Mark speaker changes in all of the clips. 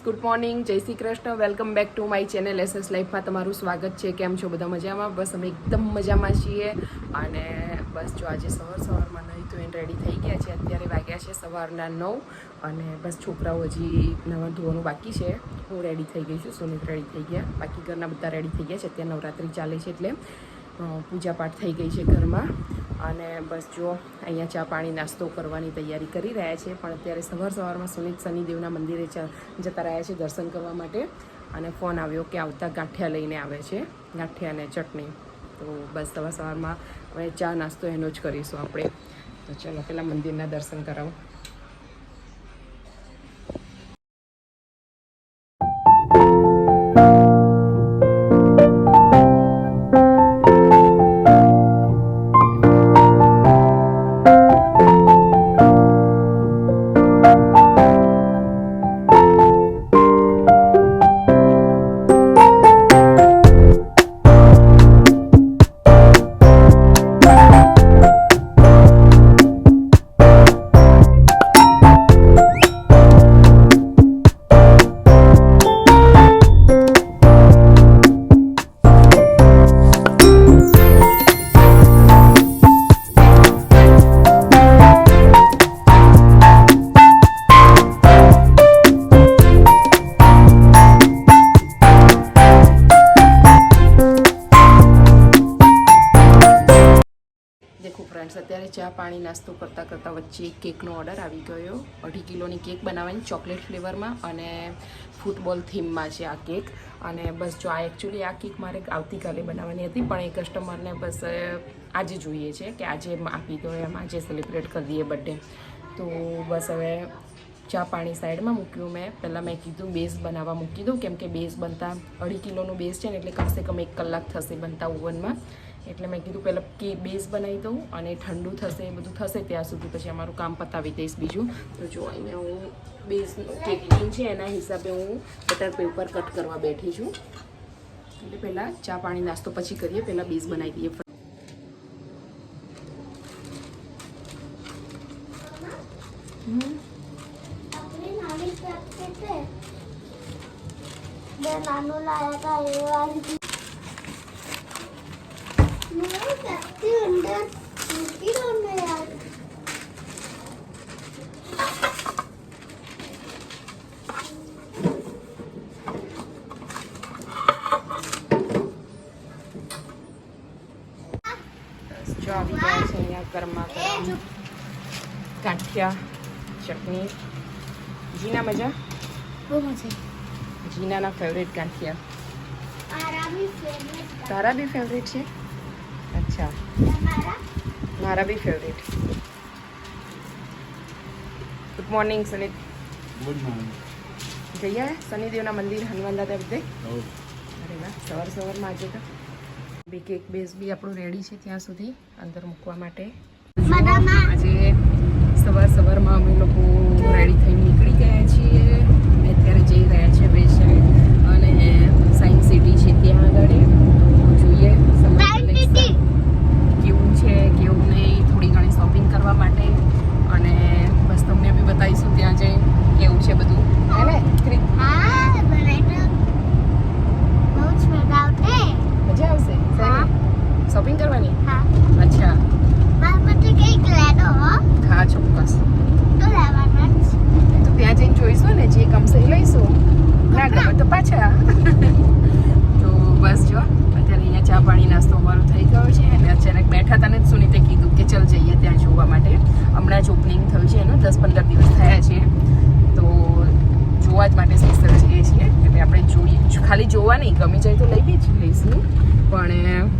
Speaker 1: Friends good morning, જય Shri Krishna. Welcome back to my channel S S લાઈફમાં તમારું સ્વાગત છે. કેમ છો બધા મજામાં? બસ અમે એકદમ મજામાં છીએ. અને બસ જો આજે સવાર સવારમાં નહીં તો એને રેડી થઈ ગયા છે. અત્યારે વાગ્યા છે સવારના નવ અને બસ છોકરાઓ હજી નવા ધોવાનું બાકી છે. હું રેડી થઈ ગઈ છું સુનિત રેડી થઈ ગયા. બાકી ઘરના બધા રેડી થઈ ગયા છે. અત્યારે નવરાત્રિ ચાલે છે એટલે પૂજાપાઠ થઈ ગઈ છે ઘરમાં. અને બસ જો અહીંયા ચા પાણી નાસ્તો કરવાની તૈયારી કરી રહ્યા છે, પણ અત્યારે સવાર સવારમાં સુનિત શનિદેવના મંદિરે જતા રહ્યા છે દર્શન કરવા માટે. અને ફોન આવ્યો કે આવતા ગાંઠિયા લઈને આવે છે, ગાંઠિયા અને ચટણી. તો બસ સવાર સવારમાં હવે ચા નાસ્તો એનો જ કરીશું આપણે. તો ચલો પહેલાં મંદિરના દર્શન કરાવો. ચા પાણી નાસ્તો કરતાં કરતાં વચ્ચે એક કેકનો ઓર્ડર આવી ગયો. અઢી કિલોની કેક બનાવવાની ચોકલેટ ફ્લેવરમાં અને ફૂટબોલ થીમમાં છે આ કેક. અને બસ જો આ એકચ્યુઅલી આ કેક મારે આવતીકાલે બનાવવાની હતી, પણ એ કસ્ટમરને બસ આજે જોઈએ છે કે આજે આપી દો, એમ આજે સેલિબ્રેટ કરી દઈએ બર્થડે તો બસ હવે ચા પાણી સાઈડમાં મૂક્યું મેં. પહેલાં મેં કીધું બેઝ બનાવવા મૂકી દઉં, કેમ કે બેઝ બનતા અઢી કિલોનું બેઝ છે ને એટલે કમસે કમ એક કલાક થશે બનતા ઓવનમાં એટલે મેં કીધું પહેલાં કે બેઝ બનાવી દઉં અને ઠંડુ થશે, એ બધું થશે ત્યાં સુધી પછી અમારું કામ પતાવી દઈશ બીજું. તો જો અહીંયા હું બેઝ કેક ટીન છે, એના હિસાબે હું બટર પેપર કટ કરવા બેઠી છું. એટલે પહેલાં ચા પાણી નાસ્તો પછી કરીએ, પહેલાં બેઝ બનાવી દઈએ
Speaker 2: નાની લાયા હતા વાળી મેં પ્રેક્ટિસ અંદર મૂકી દો ને યાર
Speaker 1: જો આવી ગયા છે અહીંયા ગરમા ગરમ ગાંઠિયા ચટણી જીના મજા
Speaker 2: બહુ મજા
Speaker 1: જીનાના ફેવરેટ ગાંઠિયા
Speaker 2: આરામી ફેવરેટ
Speaker 1: તારા બી ફેવરેટ છે અચ્છા. મારા બી ફેવરેટ ગુડ મોર્નિંગ સનિત
Speaker 3: ગુડ મોર્નિંગ
Speaker 1: જઈએ. શનિદેવના મંદિર હનુમાન દાદા બધે? અરે વાહ સવાર સવારમાં આજે તો. બી કેક બેઝ બી આપણું રેડી છે ત્યાં સુધી અંદર મૂકવા માટે. આજે સવાર સવારમાં અમે લોકો રેડી થઈને નીકળી ગયા છીએ. અને અત્યારે જઈ રહ્યા છે બે અને સાયન્સ સિટી છે ત્યાં આગળ. તો જોઈએ સમર
Speaker 2: Science
Speaker 1: collection
Speaker 2: City.
Speaker 1: કેવું છે કેવું નહીં થોડી ઘણી શોપિંગ માટે. અને બસ તમને બી બતાવીશું ત્યાં જઈ કેવું છે બધું. હે ને?
Speaker 2: હા બનાવી તો બહુ જ મજા આવશે
Speaker 1: મજા આવશે
Speaker 2: હા.
Speaker 1: શોપિંગ કરવાની
Speaker 2: હા
Speaker 1: અચ્છા
Speaker 2: મારા માટે કંઈક લેતો હો
Speaker 1: હા ચોક્કસ
Speaker 2: તો લેવાના જ
Speaker 1: તો ત્યાં જઈને જોઈશું ને જે ગમશે એ લઈશું ના ગમે તો પાછા તો બસ જો અત્યારે અહીંયા ચા પાણી નાસ્તો અમારો થઈ ગયો છે અને અચાનક બેઠા હતા ને જ સુનીતે કીધું કે ચલ જઈએ ત્યાં જોવા માટે હમણાં ઓપનિંગ થયું છે એનું. દસ પંદર દિવસ થયા છે. તો જોવા જ માટે સ્પેશિયલ જઈએ છીએ એટલે આપણે જોઈએ ખાલી જોવા નહીં, ગમી જાય તો લઈ બી જ લઈશું. પણ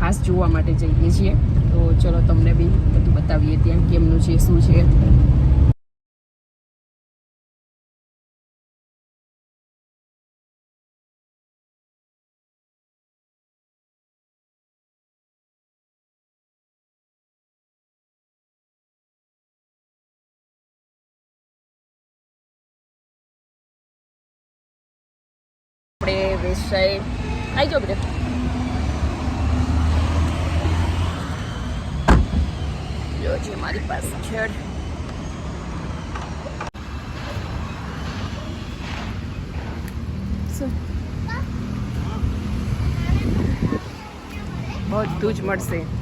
Speaker 1: ખાસ જોવા માટે જઈએ છીએ. તો ચલો તમને બી બધું બતાવીએ ત્યાં કેમનું છે, શું છે. આપણે વેસ્ટ આવી જાઓ બધા. પાસે છે મારી બધું જ મળશે.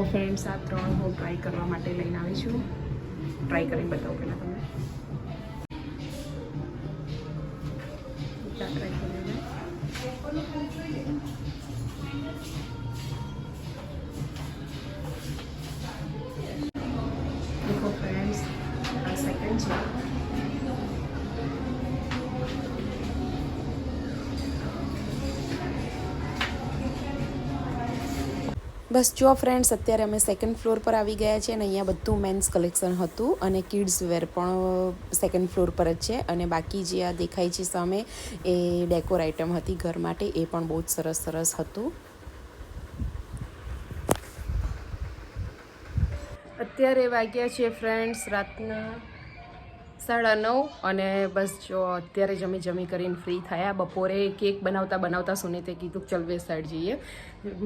Speaker 1: દેખો ફ્રેન્ડ્સ આ ત્રણ હું ટ્રાય કરવા માટે લઈને આવી છું. ટ્રાય કરીને બતાવું પહેલાં તમને. ટ્રાય કરીને બસ જો ફ્રેન્ડ્સ અત્યારે અમે સેકન્ડ ફ્લોર પર આવી ગયા છે અને અહીંયા બધું મેન્સ કલેક્શન હતું અને કિડ્સ વેર પણ સેકન્ડ ફ્લોર પર જ છે. અને બાકી જે આ દેખાય છે સામે એ ડેકોર આઇટમ હતી ઘર માટે, એ પણ બહુ જ સરસ સરસ હતું. અત્યારે વાગ્યા છે ફ્રેન્ડ્સ રાતના સાડા નવ અને બસ જો અત્યારે જમી જમી કરીને ફ્રી થયા. બપોરે કેક બનાવતા બનાવતા સુનીતે કીધું ચલ વેસ સાઈડ જઈએ.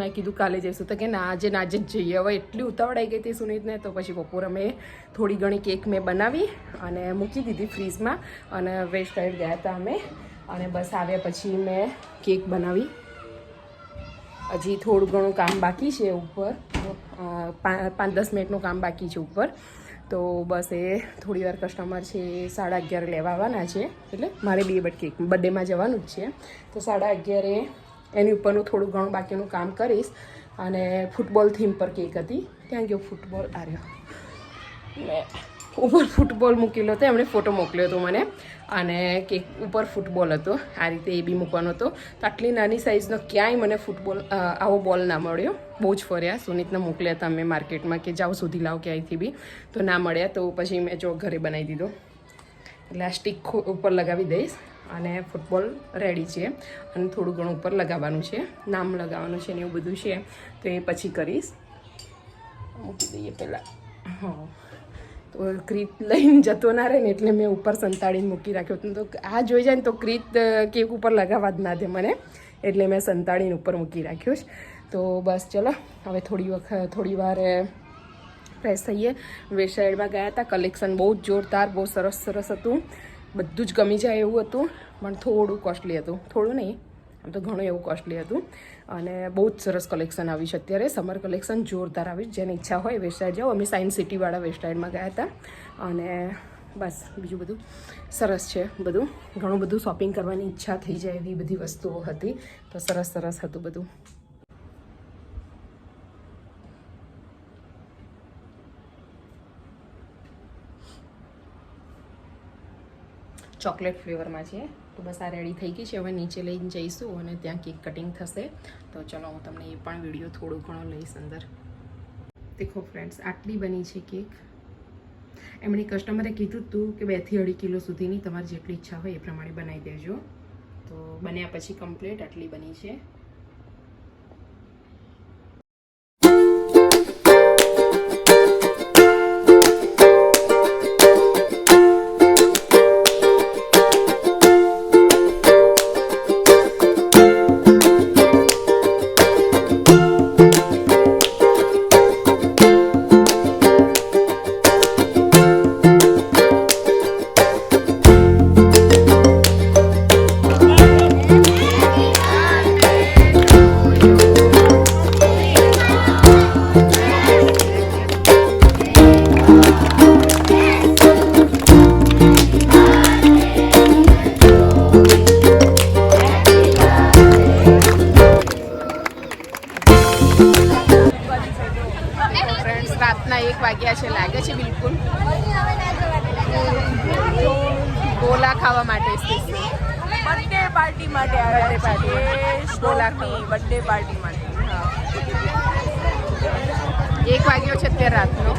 Speaker 1: મેં કીધું કાલે જઈશું. તો કે ના, આજે ના આજે જ જઈએ. હવે એટલી ઉતાવળાઈ ગઈ હતી સુનીતને, તો પછી બપોરે અમે થોડી ઘણી કેક મેં બનાવી અને મૂકી દીધી ફ્રીઝમાં અને વેસ્ટ સાઈડ ગયા હતા અમે. અને બસ આવ્યા પછી મેં કેક બનાવી. હજી થોડું ઘણું કામ બાકી છે ઉપર. પાંચ દસ મિનિટનું કામ બાકી છે ઉપર. તો બસ એ થોડી વાર કસ્ટમર છે એ સાડા અગિયાર લેવા આવવાના છે. એટલે મારે બે બટ કેક બર્થડેમાં જવાનું જ છે. તો સાડા અગિયારે એની ઉપરનું થોડું ઘણું બાકીનું કામ કરીશ. અને ફૂટબોલ થીમ પર કેક હતી. ક્યાં ગયો ફૂટબોલ આર્યો. મેં ઉપર ફૂટબોલ મૂકેલો હતો, એમણે ફોટો મોકલ્યો હતો મને. અને કેક ઉપર ફૂટબોલ હતો. આ રીતે એ બી મૂકવાનો હતો. તો આટલી નાની સાઇઝનો ક્યાંય મને ફૂટબોલ આવો બોલ ના મળ્યો. બહુ જ ફર્યા. સુનિતને મોકલ્યા હતા અમે માર્કેટમાં કે જાઓ સુધી લાવો ક્યાંયથી બી. તો ના મળ્યા. તો પછી મેં જો ઘરે બનાવી દીધો. એટલે આ સ્ટીક ઉપર લગાવી દઈશ. અને ફૂટબોલ રેડી છે. અને થોડું ઘણું ઉપર લગાવવાનું છે. નામ લગાવવાનું છે ને એવું બધું છે. તો એ પછી કરીશ. મૂકી દઈએ પહેલાં. હા. તો ક્રીત લઈને જતો ના રહે ને એટલે મેં ઉપર સંતાડીને મૂકી રાખ્યો. હતો તો આ જોઈ જાય ને તો ક્રીત કેક ઉપર લગાવવા જ ના દે મને. એટલે મેં સંતાડીને ઉપર મૂકી રાખ્યો છે. તો બસ ચલો, હવે થોડી વખત થોડી વાર ફ્રેશ થઈએ. વેસાઈડમાં ગયા હતા કલેક્શન બહુ જ જોરદાર, બહુ સરસ સરસ હતું. બધું જ ગમી જાય એવું હતું, પણ થોડું કોસ્ટલી હતું. થોડું નહીં, આમ તો ઘણું એવું કોસ્ટલી હતું. અને બહુ જ સરસ કલેક્શન આવી છે. અત્યારે સમર કલેક્શન જોરદાર આવી. જેને ઈચ્છા હોય વેસ્ટ સાઈડ જાઓ અમે સાયન્સ સિટીવાળા વેસ્ટ સાઈડમાં ગયા હતા. અને બસ, બીજું બધું સરસ છે બધું. ઘણું બધું શોપિંગ કરવાની ઈચ્છા થઈ જાય એવી બધી વસ્તુઓ હતી. તો સરસ સરસ હતું બધું. ચોકલેટ ફ્લેવરમાં છે તો બસ આ રેડી થઈ ગઈ છે. હવે નીચે લઈને જઈશું અને ત્યાં કેક કટિંગ થશે. તો ચલો હું તમને એ પણ વીડિયો થોડો ઘણો લઈશ અંદર. દેખો ફ્રેન્ડ્સ આટલી બની છે કેક એમણે કસ્ટમરે કીધું હતું કે બેથી અઢી કિલો સુધીની તમારી જેટલી ઈચ્છા હોય એ પ્રમાણે બનાવી દેજો. તો બન્યા પછી કમ્પ્લીટ આટલી બની છે. ખાવા માટે
Speaker 3: બર્થડે પાર્ટી માટે
Speaker 1: party.
Speaker 3: છે સ્ટોલાની બર્થડે પાર્ટી માટે.
Speaker 1: એક વાગ્યો છે અત્યારે રાતનો.